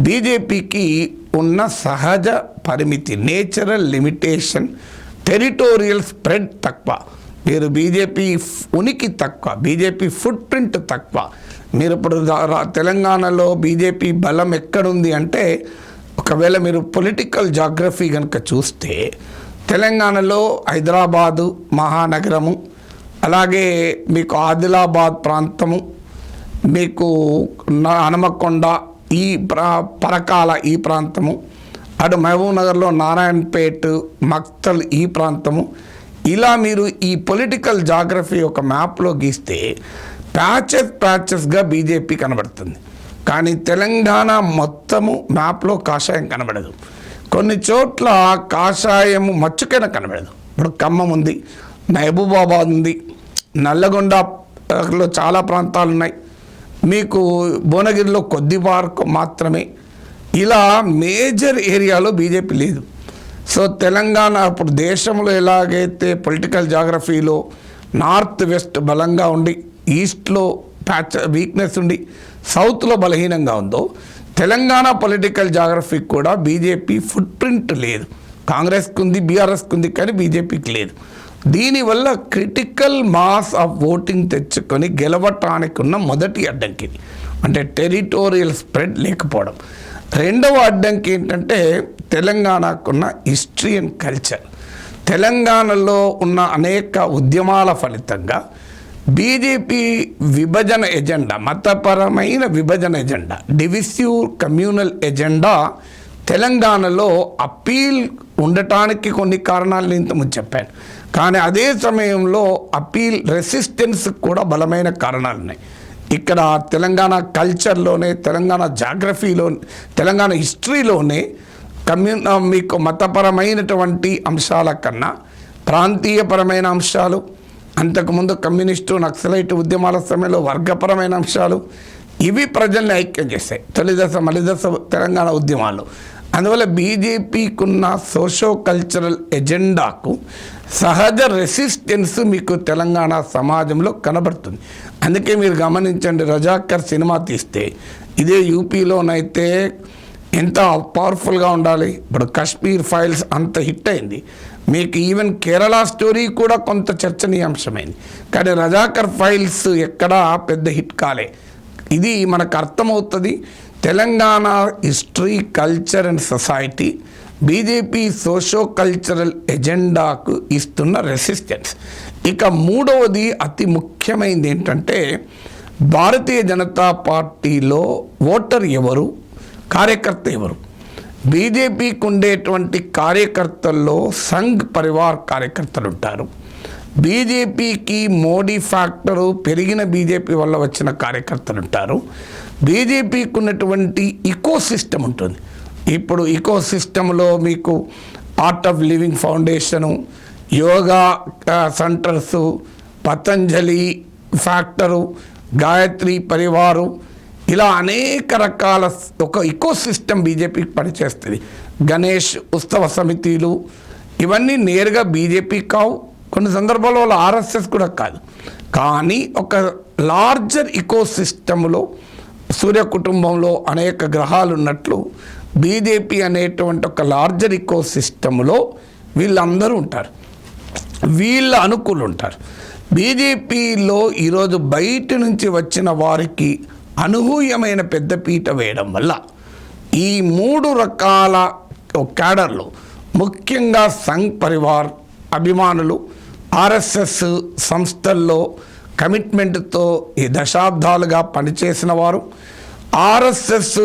బీజేపీకి ఉన్న సహజ పరిమితి నేచురల్ లిమిటేషన్ టెరిటోరియల్ స్ప్రెడ్ తక్కువ. మీరు బీజేపీ ఉనికి తక్కువ బీజేపీ ఫుట్ ప్రింట్ తక్కువ. మీరు ఇప్పుడు తెలంగాణలో బీజేపీ బలం ఎక్కడుంది అంటే ఒకవేళ మీరు పొలిటికల్ జాగ్రఫీ కనుక చూస్తే తెలంగాణలో హైదరాబాదు మహానగరము అలాగే మీకు ఆదిలాబాద్ ప్రాంతము మీకు నా- హనుమకొండ ఈ ప్రా పరకాల ఈ ప్రాంతము అటు మహబూబ్ నగర్లో నారాయణపేట్ మక్తల్ ఈ ప్రాంతము. ఇలా మీరు ఈ పొలిటికల్ జాగ్రఫీ ఒక మ్యాప్లో గీస్తే ప్యాచెస్ ప్యాచెస్గా బీజేపీ కనబడుతుంది. కానీ తెలంగాణ మొత్తము మ్యాప్లో కాషాయం కనబడదు. కొన్ని చోట్ల కాషాయము మచ్చుకైన కనబడదు. ఇప్పుడు ఖమ్మం ఉంది మహబూబాబాద్ ఉంది నల్లగొండలో చాలా ప్రాంతాలు ఉన్నాయి మీకు భువనగిరిలో కొద్ది వరకు మాత్రమే. ఇలా మేజర్ ఏరియాలో బీజేపీ లేదు. సో తెలంగాణ ఇప్పుడు దేశంలో ఎలాగైతే పొలిటికల్ జాగ్రఫీలో నార్త్ వెస్ట్ బలంగా ఉండి ఈస్ట్లో ప్యాచ్ వీక్నెస్ ఉండి సౌత్లో బలహీనంగా ఉందో తెలంగాణ పొలిటికల్ జాగ్రఫీ కూడా బీజేపీ ఫుట్ ప్రింట్ లేదు. కాంగ్రెస్కి ఉంది బీఆర్ఎస్కి ఉంది కానీ బీజేపీకి లేదు. దీనివల్ల క్రిటికల్ మాస్ ఆఫ్ ఓటింగ్ తెచ్చుకొని గెలవటానికి ఉన్న మొదటి అడ్డంకి అంటే టెరిటోరియల్ స్ప్రెడ్ లేకపోవడం. రెండవ అడ్డంకి ఏంటంటే తెలంగాణకున్న హిస్టరీ అండ్ కల్చర్ తెలంగాణలో ఉన్న అనేక ఉద్యమాల ఫలితంగా బీజేపీ విభజన ఎజెండా మతపరమైన విభజన ఎజెండా డివిసివ్ కమ్యూనల్ ఎజెండా తెలంగాణలో అప్పీల్ ఉండటానికి కొన్ని కారణాలు ఇంతకుముందు చెప్పాను. కానీ అదే సమయంలో అప్పీల్ రెసిస్టెన్స్ కూడా బలమైన కారణాలు ఉన్నాయి ఇక్కడ తెలంగాణ కల్చర్లోనే తెలంగాణ జాగ్రఫీలో తెలంగాణ హిస్టరీలోనే కమ్యూన్ మీకు మతపరమైనటువంటి అంశాల కన్నా ప్రాంతీయపరమైన అంశాలు అంతకుముందు కమ్యూనిస్టు నక్సలైట్ ఉద్యమాల సమయంలో వర్గపరమైన అంశాలు ఇవి ప్రజల్ని ఐక్యం చేస్తాయి తొలిదశ మలిదశ తెలంగాణ ఉద్యమాలు. అందువల్ల బీజేపీకి ఉన్న సోషో కల్చరల్ ఎజెండాకు సహజ రెసిస్టెన్స్ మీకు తెలంగాణ సమాజంలో కనబడుతుంది. అందుకే మీరు గమనించండి రజాకర్ సినిమా తీస్తే ఇదే యూపీలోనైతే ఎంత పవర్ఫుల్గా ఉండాలి. ఇప్పుడు కాశ్మీర్ ఫైల్స్ అంత హిట్ అయింది. మీకు ఈవెన్ కేరళ స్టోరీ కూడా కొంత చర్చనీయాంశమైంది. కానీ రజాకర్ ఫైల్స్ ఎక్కడా పెద్ద హిట్ కాలే. ఇది మనకు అర్థమవుతుంది. Telangana history culture and society BJP socio cultural ఎజెండాకు ఇస్తున్న రెసిస్టెన్స్. ఇక మూడవది అతి ముఖ్యమైనది ఏంటంటే భారతీయ జనతా పార్టీలో ఓటర్ ఎవరు? కార్యకర్త ఎవరు? బీజేపీకి ఉండేటువంటి కార్యకర్తల్లో సంఘ్ పరివార్ కార్యకర్తలు ఉంటారు బీజేపీకి మోడీ ఫ్యాక్టరు పెరిగిన బీజేపీ వల్ల వచ్చిన కార్యకర్తలు ఉంటారు బీజేపీకి ఉన్నటువంటి ఇకో సిస్టమ్ ఉంటుంది. ఇప్పుడు ఇకో సిస్టంలో మీకు Art of Living Foundation yoga ఆ, సెంటర్సు పతంజలి ఫ్యాక్టరు గాయత్రి పరివారు ఇలా అనేక రకాల ఒక ఇకో సిస్టమ్ బీజేపీకి పనిచేస్తుంది. గణేష్ ఉత్సవ సమితిలు ఇవన్నీ నేరుగా బీజేపీ కావు. కొన్ని సందర్భాల్లో వాళ్ళ ఆర్ఎస్ఎస్ కూడా కాదు. కానీ ఒక లార్జర్ ఇకో సిస్టంలో సూర్య కుటుంబంలో అనేక గ్రహాలు ఉన్నట్లు బీజేపీ అనేటువంటి ఒక లార్జర్ ఇకో సిస్టంలో వీళ్ళందరూ ఉంటారు. వీళ్ళ అనుకూలు ఉంటారు. బీజేపీలో ఈరోజు బయట నుంచి వచ్చిన వారికి అనూహ్యమైన పెద్దపీట వేయడం వల్ల ఈ మూడు రకాల క్యాడర్లు ముఖ్యంగా సంఘ్ పరివార్ అభిమానులు ఆర్ఎస్ఎస్ సంస్థల్లో కమిట్మెంట్తో ఈ దశాబ్దాలుగా పనిచేసిన వారు ఆర్ఎస్ఎస్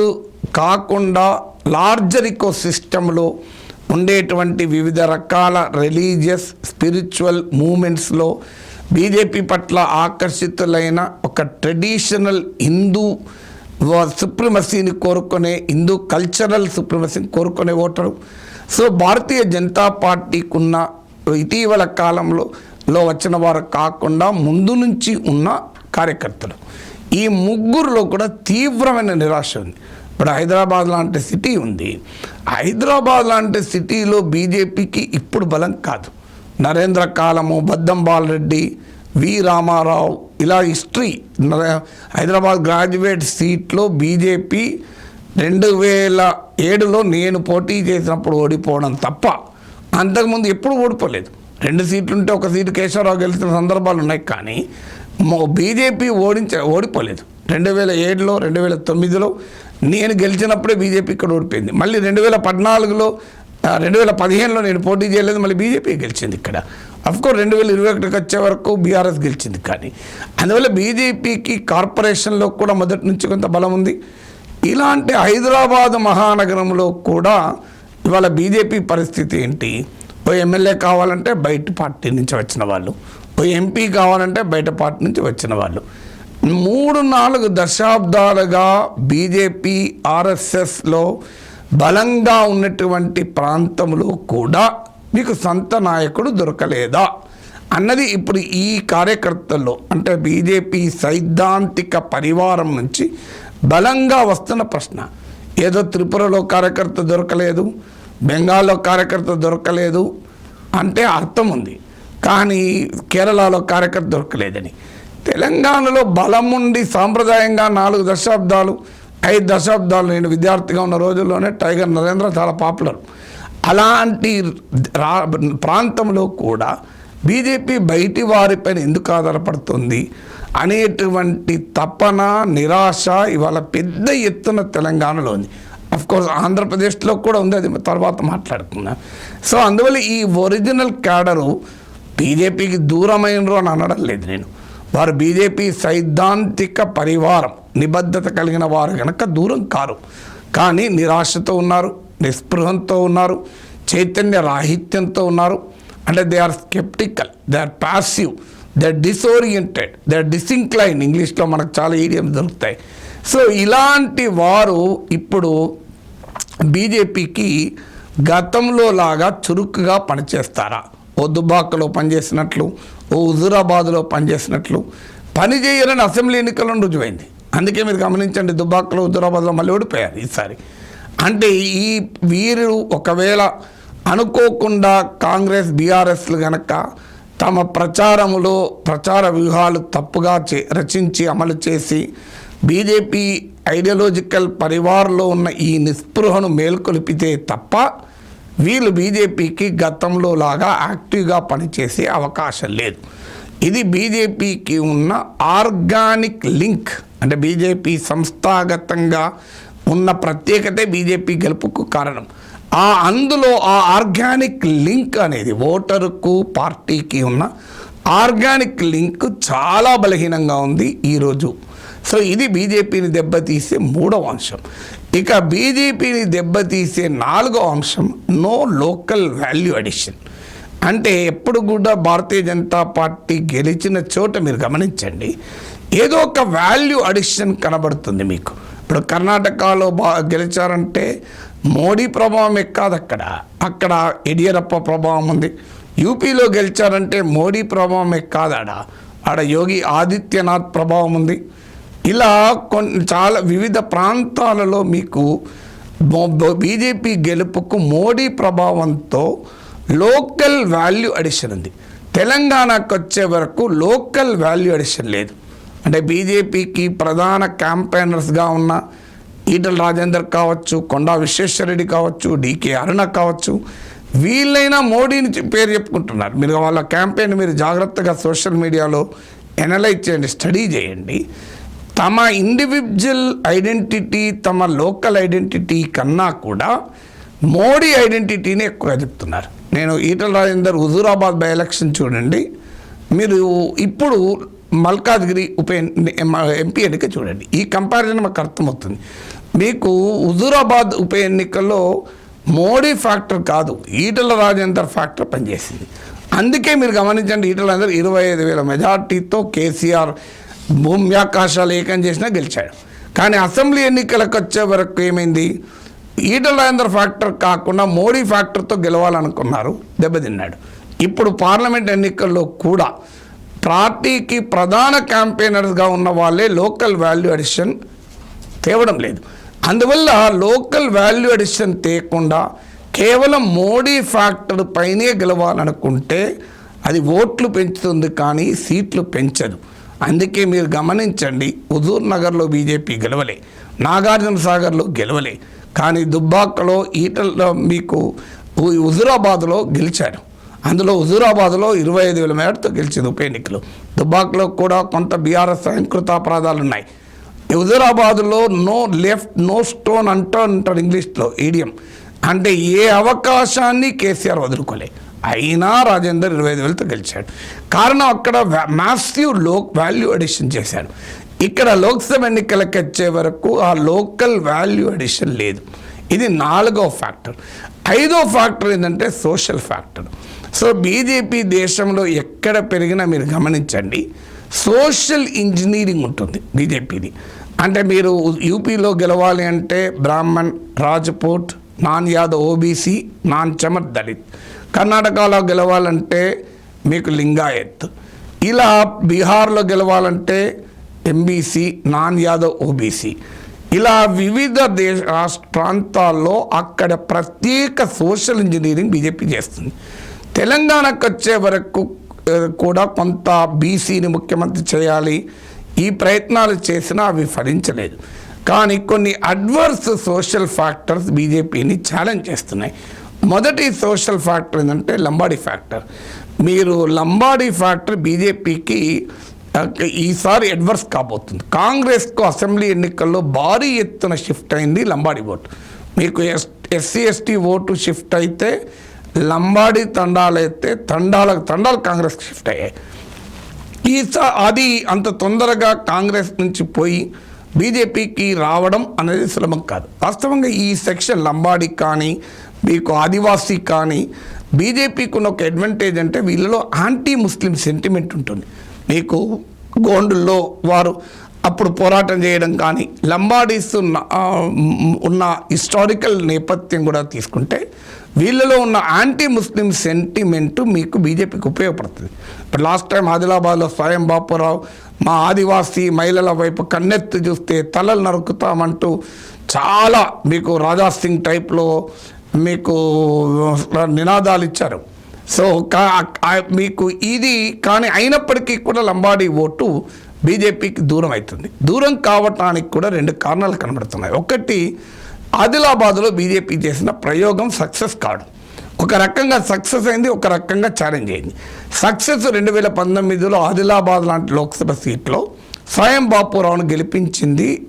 కాకుండా లార్జర్ ఇకో సిస్టంలో ఉండేటువంటి వివిధ రకాల రిలీజియస్ స్పిరిచువల్ మూమెంట్స్లో బీజేపీ పట్ల ఆకర్షితులైన ఒక ట్రెడిషనల్ హిందూ సుప్రిమసీని కోరుకునే హిందూ కల్చరల్ సుప్రిమసీని కోరుకునే ఓటరు. సో భారతీయ జనతా పార్టీకున్న ఇటీవల కాలంలో లో వచ్చిన వారు కాకుండా ముందు నుంచి ఉన్న కార్యకర్తలు. ఈ ముగ్గురులో కూడా తీవ్రమైన నిరాశ ఉంది. ఇప్పుడు హైదరాబాద్ లాంటి సిటీ ఉంది. హైదరాబాద్ లాంటి సిటీలో బీజేపీకి ఇప్పుడు బలం కాదు. నరేంద్ర కాలము బద్దం బాలరెడ్డి వి రామారావు ఇలా హిస్టరీ హైదరాబాద్ గ్రాడ్యుయేట్ సీట్లో బీజేపీ రెండు వేల ఏడులో నేను పోటీ చేసినప్పుడు ఓడిపోవడం తప్ప అంతకుముందు ఎప్పుడు ఓడిపోలేదు. రెండు సీట్లు ఉంటే ఒక సీటు కేశవరావు గెలిచిన సందర్భాలు ఉన్నాయి కానీ బీజేపీ ఓడించ ఓడిపోలేదు. రెండు వేల ఏడులో రెండు వేల తొమ్మిదిలో నేను గెలిచినప్పుడే బీజేపీ ఇక్కడ ఓడిపోయింది. మళ్ళీ రెండు వేల పద్నాలుగులో రెండు వేల పదిహేనులో నేను పోటీ చేయలేదు మళ్ళీ బీజేపీ గెలిచింది ఇక్కడ. అఫ్కోర్స్ రెండు వేల ఇరవై ఒకటికి వచ్చే వరకు బీఆర్ఎస్ గెలిచింది కానీ అందువల్ల బీజేపీకి కార్పొరేషన్లో కూడా మొదటి నుంచి కొంత బలం ఉంది. ఇలాంటి హైదరాబాద్ మహానగరంలో కూడా ఇవాళ బీజేపీ పరిస్థితి ఏంటి? ఎమ్మెల్యే కావాలంటే బయట పార్టీ నుంచి వచ్చిన వాళ్ళు ఓ ఎంపీ కావాలంటే బయట పార్టీ నుంచి వచ్చిన వాళ్ళు. మూడు నాలుగు దశాబ్దాలుగా బీజేపీ ఆర్ఎస్ఎస్లో బలంగా ఉన్నటువంటి ప్రాంతంలో కూడా మీకు సొంత నాయకుడు దొరకలేదా? అన్నది ఇప్పుడు ఈ కార్యకర్తల్లో అంటే బీజేపీ సైద్ధాంతిక పరివారం నుంచి బలంగా వస్తున్న ప్రశ్న. ఏదో త్రిపురలో కార్యకర్త దొరకలేదు బెంగాల్లో కార్యకర్త దొరకలేదు అంటే అర్థం ఉంది. కానీ కేరళలో కార్యకర్త దొరకలేదని. తెలంగాణలో బలం ఉండి సాంప్రదాయంగా నాలుగు దశాబ్దాలు ఐదు దశాబ్దాలు నేను విద్యార్థిగా ఉన్న రోజుల్లోనే టైగర్ నరేంద్ర చాలా పాపులర్. అలాంటి రా ప్రాంతంలో కూడా బీజేపీ బయటి వారిపైన ఎందుకు ఆధారపడుతుంది అనేటువంటి తపన నిరాశ ఇవాళ పెద్ద ఎత్తున తెలంగాణలో ఉంది. కోర్స్ ఆంధ్రప్రదేశ్లో కూడా ఉంది అది తర్వాత మాట్లాడుకుందాం సో అందువల్ల ఈ ఒరిజినల్ క్యాడరు బీజేపీకి దూరమైనరు అని అనడం లేదు నేను. వారు బీజేపీ సైద్ధాంతిక పరివారం నిబద్ధత కలిగిన వారు కనుక దూరం కారు. కానీ నిరాశతో ఉన్నారు నిస్పృహంతో ఉన్నారు చైతన్య రాహిత్యంతో ఉన్నారు. అంటే they are sceptical they are passive they are disoriented they are disincline ఇంగ్లీష్లో మనకు చాలా ఈడియం దొరుకుతాయి. సో ఇలాంటి వారు ఇప్పుడు బీజేపీకి గతంలో లాగా చురుకుగా పనిచేస్తారా? ఓ దుబాకలో పనిచేసినట్లు ఓ హుజురాబాద్లో పనిచేసినట్లు. పని చేయరని అసెంబ్లీ ఎన్నికలను రుజువైంది. అందుకే మీరు గమనించండి దుబాకలో హుజురాబాద్లో మళ్ళీ ఓడిపోయారు ఈసారి. అంటే ఈ వీరు ఒకవేళ అనుకోకుండా కాంగ్రెస్ బీఆర్ఎస్లు గనక తమ ప్రచారములో ప్రచార వ్యూహాలు తప్పుగా చే రచించి అమలు చేసి బీజేపీ ఐడియాలజికల్ పరివార్లో ఉన్న ఈ నిస్పృహను మేల్కొలిపితే తప్ప వీళ్ళు బీజేపీకి గతంలో లాగా యాక్టివ్గా పనిచేసే అవకాశం లేదు. ఇది బీజేపీకి ఉన్న ఆర్గానిక్ లింక్. అంటే బీజేపీ సంస్థాగతంగా ఉన్న ప్రత్యేకతే బీజేపీ గెలుపుకు కారణం. ఆ అందులో ఆ ఆర్గానిక్ లింక్ అనేది ఓటరుకు పార్టీకి ఉన్న ఆర్గానిక్ లింక్ చాలా బలహీనంగా ఉంది ఈరోజు. సో ఇది బీజేపీని దెబ్బతీసే మూడవ అంశం. ఇక బీజేపీని దెబ్బతీసే నాలుగో అంశం నో లోకల్ వాల్యూ అడిషన్. అంటే ఎప్పుడు కూడా భారతీయ జనతా పార్టీ గెలిచిన చోట మీరు గమనించండి ఏదో ఒక వాల్యూ అడిషన్ కనబడుతుంది మీకు. ఇప్పుడు కర్ణాటకలో బా గెలిచారంటే మోడీ ప్రభావం ఎక్కాదు అక్కడ అక్కడ యడియూరప్ప ప్రభావం ఉంది. యూపీలో గెలిచారంటే మోడీ ప్రభావం కాదు ఆడ ఆడ యోగి ఆదిత్యనాథ్ ప్రభావం ఉంది. ఇలా కొన్ని చాలా వివిధ ప్రాంతాలలో మీకు బీజేపీ గెలుపుకు మోడీ ప్రభావంతో లోకల్ వాల్యూ అడిషన్ ఉంది. తెలంగాణకు వచ్చే వరకు లోకల్ వాల్యూ అడిషన్ లేదు. అంటే బీజేపీకి ప్రధాన క్యాంపెయినర్స్గా ఉన్న ఈటల రాజేందర్ కావచ్చు కొండా విశ్వేశ్వరరెడ్డి కావచ్చు డీకే అరుణ కావచ్చు వీళ్ళైనా మోడీని పేరు చెప్పుకుంటున్నారు. మీరు వాళ్ళ క్యాంపెయిన్ మీరు జాగ్రత్తగా సోషల్ మీడియాలో ఎనలైజ్ చేయండి స్టడీ చేయండి. తమ ఇండివిజువల్ ఐడెంటిటీ తమ లోకల్ ఐడెంటిటీ కన్నా కూడా మోడీ ఐడెంటిటీని ఎక్కువగా చెప్తున్నారు. నేను ఈటల రాజేందర్ హుజూరాబాద్ బై ఎలక్షన్ చూడండి. మీరు ఇప్పుడు మల్కాజ్గిరి ఉప ఎంపీ ఎన్నిక చూడండి. ఈ కంపారిజన్ మాకు అర్థమవుతుంది. మీకు హుజూరాబాద్ ఉప ఎన్నికల్లో మోడీ ఫ్యాక్టర్ కాదు ఈటల రాజేందర్ ఫ్యాక్టర్ పనిచేసింది. అందుకే మీరు గమనించండి ఈటల రాజేందర్ ఇరవై ఐదు వేల మెజార్టీతో కేసీఆర్ భూమ్యాకాశాలు ఏకం చేసినా గెలిచాడు. కానీ అసెంబ్లీ ఎన్నికలకు వచ్చే వరకు ఏమైంది? ఈటల రాజేందర్ ఫ్యాక్టర్ కాకుండా మోడీ ఫ్యాక్టర్తో గెలవాలనుకున్నారు దెబ్బతిన్నాడు. ఇప్పుడు పార్లమెంట్ ఎన్నికల్లో కూడా పార్టీకి ప్రధాన క్యాంపెయినర్స్గా ఉన్న వాళ్ళే లోకల్ వాల్యూ అడిషన్ తేవడం లేదు. అందువల్ల లోకల్ వాల్యూ అడిషన్ తేకుండా కేవలం మోడీ ఫ్యాక్టర్ పైనే గెలవాలనుకుంటే అది ఓట్లు పెంచుతుంది కానీ సీట్లు పెంచదు. అందుకే మీరు గమనించండి హుజూర్ నగర్లో బీజేపీ గెలవలే నాగార్జున సాగర్లో గెలవలే కానీ దుబ్బాకలో ఈటల్లో మీకు హుజురాబాద్లో హుజూరాబాద్లో గెలిచారు. అందులో హుజూరాబాద్లో ఇరవై ఐదు వేల మేరతో గెలిచింది ఉప ఎన్నికలు. దుబ్బాకలో కూడా కొంత బీఆర్ఎస్ స్వయంకృతాపరాధాలు ఉన్నాయి. హుజూరాబాద్లో నో లెఫ్ట్ నో స్టోన్ అంటూ అంటారు ఇంగ్లీష్లో ఈడియం. అంటే ఏ అవకాశాన్ని కేసీఆర్ వదులుకోలే. అయినా రాజేందర్ ఇరవై ఐదు వేలతో గెలిచాడు. కారణం అక్కడ మ్యాసివ్లో వాల్యూ అడిషన్ చేశాడు. ఇక్కడ లోక్సభ ఎన్నికలకు వచ్చే వరకు ఆ లోకల్ వాల్యూ అడిషన్ లేదు. ఇది నాలుగో ఫ్యాక్టర్. ఐదో ఫ్యాక్టర్ ఏంటంటే సోషల్ ఫ్యాక్టర్. సో బీజేపీ దేశంలో ఎక్కడ పెరిగినా మీరు గమనించండి సోషల్ ఇంజనీరింగ్ ఉంటుంది బీజేపీది. అంటే మీరు యూపీలో గెలవాలి అంటే Brahman Rajput non Yadav OBC non Chamar Dalit. కర్ణాటకలో గెలవాలంటే మీకు లింగాయత్. ఇలా బీహార్లో గెలవాలంటే ఎంబీసీ నాన్ యాదవ్ ఓబీసీ. ఇలా వివిధ దేశ రాష్ట్ర ప్రాంతాల్లో అక్కడ ప్రత్యేక సోషల్ ఇంజనీరింగ్ బీజేపీ చేస్తుంది. తెలంగాణకు వచ్చే వరకు కూడా కొంత బీసీని ముఖ్యమంత్రి చేయాలి. ఈ ప్రయత్నాలు చేసినా అవి ఫలించలేదు. కానీ కొన్ని అడ్వర్స్ సోషల్ ఫ్యాక్టర్స్ బీజేపీని ఛాలెంజ్ చేస్తున్నాయి. మొదటి సోషల్ ఫ్యాక్టర్ ఏంటంటే లంబాడీ ఫ్యాక్టర్. మీరు లంబాడీ ఫ్యాక్టర్ బీజేపీకి ఈసారి అడ్వర్స్ కాబోతుంది. కాంగ్రెస్కు అసెంబ్లీ ఎన్నికల్లో భారీ ఎత్తున షిఫ్ట్ అయింది లంబాడీ ఓటు మీకు S SC ST vote shift అయితే లంబాడీ తండాలైతే తండాలకు తండాలు కాంగ్రెస్కి షిఫ్ట్ అయ్యాయి. ఈసారి అది అంత తొందరగా కాంగ్రెస్ నుంచి పోయి బీజేపీకి రావడం అనేది సులభం కాదు. వాస్తవంగా ఈ సెక్షన్ లంబాడి కానీ మీకు ఆదివాసీ కానీ బీజేపీకి ఉన్న ఒక అడ్వాంటేజ్ అంటే వీళ్ళలో యాంటీ ముస్లిం సెంటిమెంట్ ఉంటుంది. మీకు గోండుల్లో వారు అప్పుడు పోరాటం చేయడం కానీ లంబాడీస్ ఉన్న ఉన్న హిస్టారికల్ నేపథ్యం కూడా తీసుకుంటే వీళ్ళలో ఉన్న యాంటీ ముస్లిం సెంటిమెంట్ మీకు బీజేపీకి ఉపయోగపడుతుంది. ఇప్పుడు లాస్ట్ టైం ఆదిలాబాద్లో స్వయం బాపురావు మా ఆదివాసీ మహిళల వైపు కన్నెత్తి చూస్తే తలలు నరుకుతామంటూ చాలా మీకు రాజా సింగ్ టైప్లో మీకు నినాదాలు ఇచ్చారు. సో కా- మీకు ఇది కానీ అయినప్పటికీ కూడా లంబాడీ ఓటు బీజేపీకి దూరం అవుతుంది దూరం కావటానికి కూడా రెండు కారణాలు కనబడుతున్నాయి. ఒకటి ఆదిలాబాద్లో బీజేపీ చేసిన ప్రయోగం సక్సెస్ కాడు ఒక రకంగా సక్సెస్ అయింది ఒక రకంగా ఛాలెంజ్ అయింది. సక్సెస్ రెండు వేల పంతొమ్మిదిలో ఆదిలాబాద్ లాంటి లోక్సభ సీట్లో స్వయం బాపురావును గెలిపించింది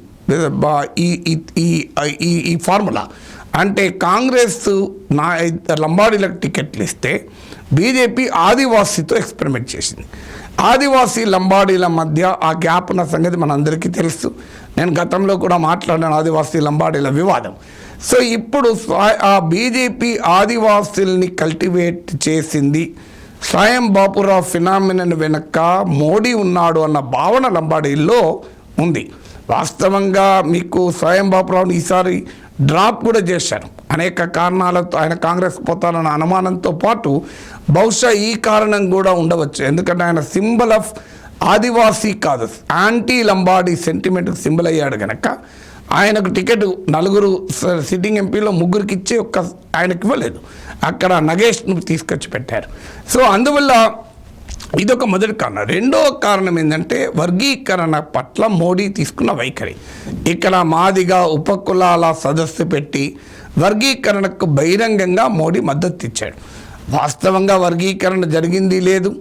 ఈ ఈ- ఈ- ఈ ఈ ఫార్ములా. అంటే కాంగ్రెస్ నా లంబాడీలకు టికెట్లు ఇస్తే బీజేపీ ఆదివాసీతో ఎక్స్పెరిమెంట్ చేసింది. ఆదివాసీ లంబాడీల మధ్య ఆ గ్యాప్ ఉన్న సంగతి మనందరికీ తెలుసు. నేను గతంలో కూడా మాట్లాడాను ఆదివాసీ లంబాడీల వివాదం. సో ఇప్పుడు ఆ బీజేపీ ఆదివాసుల్ని కల్టివేట్ చేసింది స్వయం బాపురావు ఫినామినన్ వెనక మోడీ ఉన్నాడు అన్న భావన లంబాడీల్లో ఉంది. వాస్తవంగా మీకు స్వయం బాపురావుని ఈసారి డ్రాప్ కూడా చేశారు. అనేక కారణాలతో ఆయన కాంగ్రెస్ పోతారన్న అనుమానంతో పాటు బహుశా ఈ కారణం కూడా ఉండవచ్చు. ఎందుకంటే ఆయన సింబల్ ఆఫ్ ఆదివాసీ కాదు. యాంటీ లంబాడీ సెంటిమెంట్కి సింబల్ అయ్యాడు కనుక ఆయనకు టికెట్ నలుగురు స- సిట్టింగ్ ఎంపీలో ముగ్గురికి ఇచ్చి ఒక్క ఆయనకి ఇవ్వలేదు అక్కడ నగేష్ను తీసుకొచ్చి పెట్టారు. సో అందువల్ల ఇదొక మొదటి కారణం. రెండో కారణం ఏంటంటే వర్గీకరణ పట్ల మోడీ తీసుకున్న వైఖరి. ఇక్కడ మాదిగా ఉపకులాల సదస్సు పెట్టి వర్గీకరణకు బహిరంగంగా మోడీ మద్దతు ఇచ్చాడు. వాస్తవంగా వర్గీకరణ జరిగింది లేదు.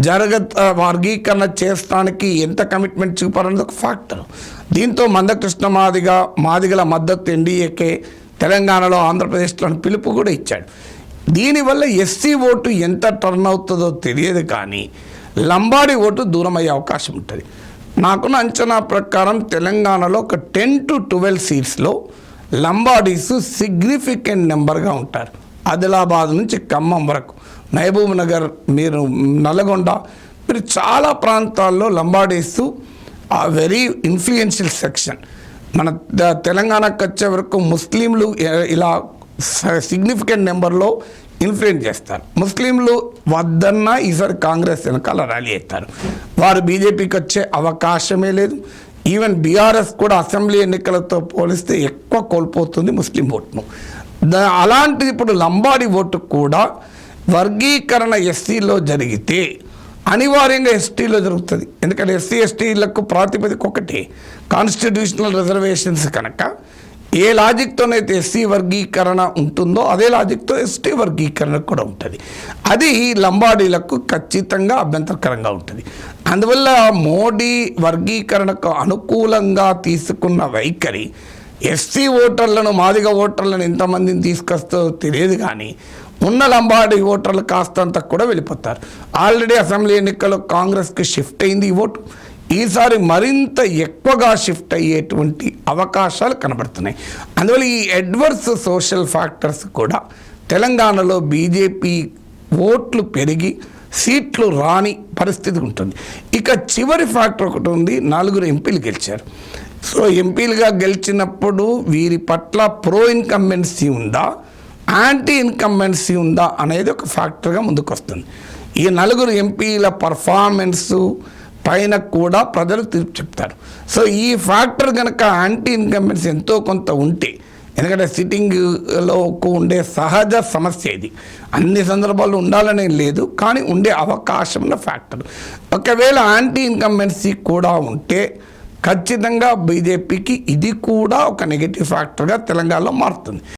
జరగ వర్గీకరణ చేస్తానికి ఎంత కమిట్మెంట్ చూపారన్నది ఒక ఫ్యాక్టర్ దీంతో మందకృష్ణ మాదిగా మాదిగల మద్దతు ఎన్డీఏకే తెలంగాణలో ఆంధ్రప్రదేశ్లోని పిలుపు కూడా ఇచ్చాడు. దీనివల్ల ఎస్సీ ఓటు ఎంత టర్న్ అవుతుందో తెలియదు కానీ లంబాడి ఓటు దూరం అయ్యే అవకాశం ఉంటుంది. నాకున్న అంచనా ప్రకారం తెలంగాణలో ఒక టెన్ టు ట్వెల్వ్ సీట్స్లో లంబాడీస్ సిగ్నిఫికెంట్ నెంబర్గా ఉంటారు. ఆదిలాబాద్ నుంచి ఖమ్మం వరకు. మహబూబ్ నగర్ మీరు నల్గొండ మీరు చాలా ప్రాంతాల్లో లంబాడేస్తూ ఆ వెరీ ఇన్ఫ్లుయెన్షియల్ సెక్షన్ మన తెలంగాణకు వచ్చే వరకు ముస్లింలు ఇలా సిగ్నిఫికెంట్ నెంబర్లో ఇన్ఫ్లుయెన్స్ చేస్తారు. ముస్లింలు వద్దన్నా ఈసారి కాంగ్రెస్ వెనకాల ర్యాలీ అవుతారు వారు బీజేపీకి వచ్చే అవకాశమే లేదు. ఈవెన్ బీఆర్ఎస్ కూడా అసెంబ్లీ ఎన్నికలతో పోలిస్తే ఎక్కువ కోల్పోతుంది ముస్లిం ఓటును. దా అలాంటిది ఇప్పుడు లంబాడి ఓటు కూడా వర్గీకరణ ఎస్సీలో జరిగితే అనివార్యంగా ఎస్టీలో జరుగుతుంది. ఎందుకంటే ఎస్సీ ఎస్టీలకు ప్రాతిపదిక ఒకటి. కాన్స్టిట్యూషనల్ రిజర్వేషన్స్ కనుక ఏ లాజిక్తోనైతే ఎస్సీ వర్గీకరణ ఉంటుందో అదే లాజిక్తో ఎస్టీ వర్గీకరణ కూడా ఉంటుంది. అది లంబాడీలకు ఖచ్చితంగా అభ్యంతరకరంగా ఉంటుంది. అందువల్ల మోడీ వర్గీకరణకు అనుకూలంగా తీసుకున్న వైఖరి ఎస్సీ ఓటర్లను మాదిగ ఓటర్లను ఎంతమందిని తీసుకొస్తో తెలియదు కానీ ఉన్న లంబాడి ఓటర్లు కాస్తంత కూడా వెళ్ళిపోతారు. ఆల్రెడీ అసెంబ్లీ ఎన్నికల్లో కాంగ్రెస్కి షిఫ్ట్ అయింది ఈ ఓటు. ఈసారి మరింత ఎక్కువగా షిఫ్ట్ అయ్యేటువంటి అవకాశాలు కనబడుతున్నాయి. అందువల్ల ఈ అడ్వర్స్ సోషల్ ఫ్యాక్టర్స్ కూడా తెలంగాణలో బీజేపీ ఓట్లు పెరిగి సీట్లు రాని పరిస్థితి ఉంటుంది. ఇక చివరి ఫ్యాక్టర్ ఒకటి ఉంది నలుగురు ఎంపీలు గెలిచారు. సో ఎంపీలుగా గెలిచినప్పుడు వీరి పట్ల ప్రో ఇన్కంబెన్సీ ఉందా? యాంటీ ఇన్కంబెన్సీ ఉందా అనేది ఒక ఫ్యాక్టర్గా ముందుకు వస్తుంది ఈ నలుగురు ఎంపీల పర్ఫార్మెన్సు పైన కూడా ప్రజలు తీర్పు చెప్తారు. సో ఈ ఫ్యాక్టర్ కనుక యాంటీ ఇన్కంబెన్సీ ఎంతో కొంత ఉంటే ఎందుకంటే సిట్టింగ్లో ఉండే సహజ సమస్య ఇది. అన్ని సందర్భాల్లో ఉండాలనే లేదు కానీ ఉండే అవకాశం ఫ్యాక్టర్ ఒకవేళ యాంటీ ఇన్కంబెన్సీ కూడా ఉంటే ఖచ్చితంగా బీజేపీకి ఇది కూడా ఒక నెగిటివ్ ఫ్యాక్టర్గా తెలంగాణలో మారుతుంది.